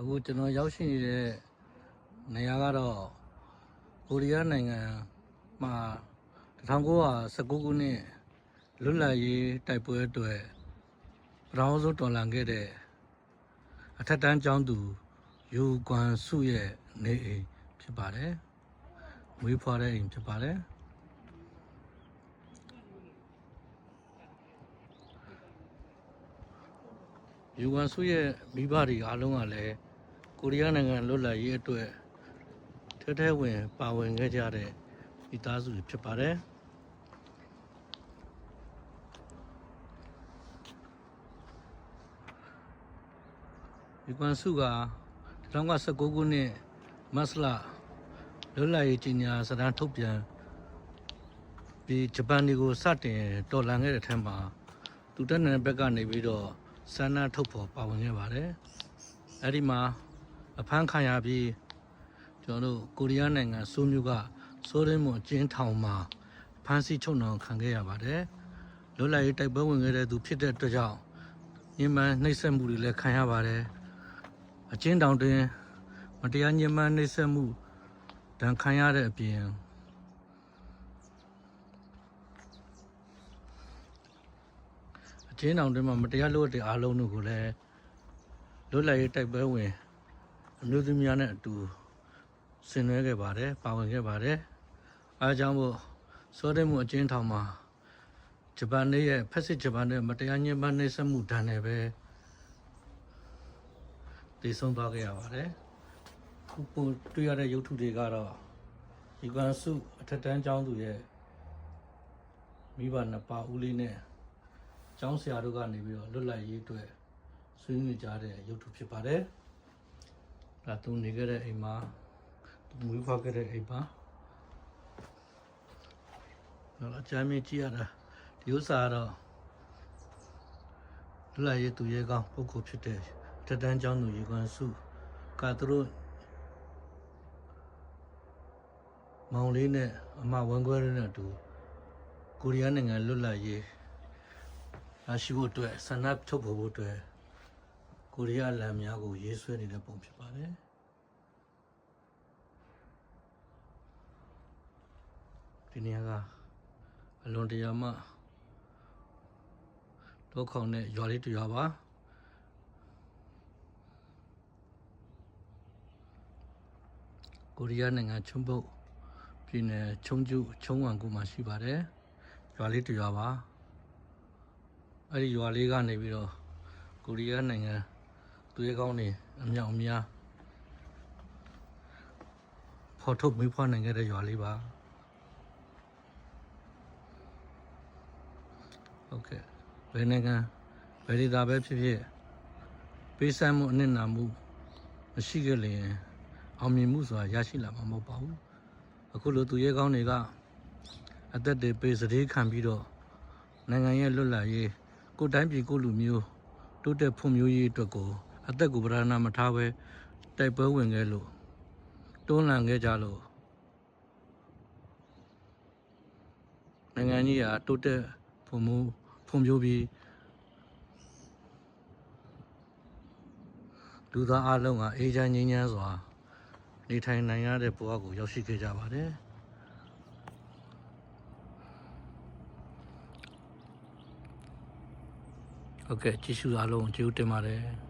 အခုကျွန်တော်ရောက်ရှိနေတဲ့နေရာကတော့ကိုရီးယားနိုင်ငံမှာ1919ခုနှစ်လွတ်လပ်ရေးတိုက်ပွဲအတွက်ပထမဆုံးတော်လှန်ခဲ့တဲ့အထက်တန်းကျောင်းသူယူကွမ်စုရဲ့နေအိမ်ဖြစ်ပါတယ်။မွေးဖွားတဲ့အိမ်ဖြစ်ပါတယ်။ယူကန်စုရဲ့မိဘတွေအားလုံးကလည်း ကိုရီးယားနိုင်ငံလွတ်လပ်ရေးအတွက်ထဲထဲဝင်ပါဝင်ခဲ့ကြတဲ့မိသားစုတွေဖြစ်ပါတယ်ယူကန်စုက1919ခုနှစ်မတ်လလွတ်လပ်ရေးကြီးညာစတမ်းထုတ်ပြန်ပြီးဂျပန်တွေကိုစတင်တော်လှန်ခဲ့တဲ့ထက်မှာသူတက်နေတဲ့ဘက်ကနေပြီးတော့ဆန္ဒထုတ်ဖော်ပါဝင်ခဲ့ပါတယ်။အဲဒီမှာ အဖမ်းခံရပြီးကျွန်တော်တို့ကိုရီးယားနိုင်ငံစိုးမျိုးကစိုးရင်းမွန်ကျင်းထောင်မှာဖမ်းဆီးချုပ်နှောင်ခံခဲ့ရပါတယ်။လွတ်လပ်ရေးတိုက်ပွဲဝင်ခဲ့တဲ့သူဖြစ်တဲ့အတွက်ကြောင့်ညှဉ်းပန်းနှိပ်စက်မှုတွေလည်းခံရပါတယ်။အကျဉ်းတောင်တွင်မတရားညှဉ်းပန်းနှိပ်စက်မှုဒဏ်ခံရတဲ့အပြင်အကျဉ်းတောင်တွင်မှာမတရားလုပ်တဲ့အားလုံးတို့ကိုလည်းလွတ်လပ်ရေးတိုက်ပွဲဝင် အမျိုးသမီးများနဲ့အတူဆင်နွှဲခဲ့ပါတယ်ပါဝင်ခဲ့ပါတယ်အားကြောင့်မို့စောတဲ့မှုအကျဉ်းထောင်မှာဂျပန်နဲ့ရဲ့ဖက်စစ်ဂျပန်နဲ့မတရားညှဉ်းပန်းနှိပ်စက်မှုဒဏ်နဲ့ပဲတည်ဆုံးသွားခဲ့ရပါတယ်ခုပိုတွေ့ရတဲ့ရုပ်ထုတွေကတော့ယူကန်စုအထက်တန်းကျောင်းသူရဲ့မိဘနှစ်ပါးဦးလေးနဲ့ကျောင်းဆရာတို့ကနေပြီးတော့လွတ်လပ်ရေးအတွက်ဆွေးနွေးကြတဲ့ရုပ်ထုဖြစ်ပါတယ်။ ဒါသူနေခဲ့တဲ့အိမ်မှာသူမွေးဖွားခဲ့တဲ့အိမ်ပါ။တော့အကြမ်းမြင့်ကြည့်ရတာဒီဥစ္စာကတော့လွတ်လပ်ရေးသူရဲကောင်းပုဂ္ဂိုလ်ဖြစ်တဲ့တက်တန်းကျောင်းသူရေကွန်စုကသူတို့မောင်လေးနဲ့အမဝန်ခွဲလေးနဲ့အတူကိုရီးယားနိုင်ငံလွတ်လပ်ရေးရရှိဖို့အတွက်ဆန္ဒထုတ်ဖော်ဖို့အတွက် ကိုရီးယားလမ်းများကိုရေးဆွဲနေတဲ့ပုံဖြစ်ပါတယ်ဒီနေရာကအလွန်တရာမှဒုက္ခနဲ့ရွာလေးတစ်ရွာပါကိုရီးယားနိုင်ငံချုံပုတ်ပြည်နယ်ချုံကျုချုံဝမ်ကူမှာရှိပါတယ်ရွာလေးတစ်ရွာပါအဲ့ဒီရွာလေးကနေပြီးတော့ကိုရီးယားနိုင်ငံ သူရဲကောင်းတွေအမြောက်အများဖော်ထုတ်မွေးဖွားနိုင်ခဲ့တဲ့ရွာလေးပါဟုတ်ကဲ့ဘယ်နိုင်ငံဘယ်ဒေသပဲဖြစ်ဖြစ်ပေးဆမ်းမှုအနစ်နာမှုမရှိခဲ့လျင်အောင်မြင်မှုဆိုတာရရှိလာမှာမဟုတ်ပါဘူးအခုလိုသူရဲကောင်းတွေကအသက်တွေပေးစည်ခံပြီးတော့နိုင်ငံရဲ့လွတ်လပ်ရေးကိုယ်တိုင်းပြည်ကိုယ်လူမျိုးတိုးတက်ဖွံ့ဖြိုးရေးအတွက်ကို အသက်ကိုပဓာနာမထားဘဲတိုက်ပွဲဝင်ခဲ့လို့တွန်းလှန်ခဲ့ကြလို့နိုင်ငံကြီးဟာတိုးတက်ဖွံ့ဖြိုးဖွံ့ဖြိုးပြီးလူသားအလုံးကအေးချမ်းငြိမ်းချမ်းစွာနေထိုင်နိုင်ရတဲ့ဘဝကိုရောက်ရှိခဲ့ကြပါတယ်ဟုတ်ကဲ့ကြည့်ရှုအားလုံးကျေးဇူးတင်ပါတယ်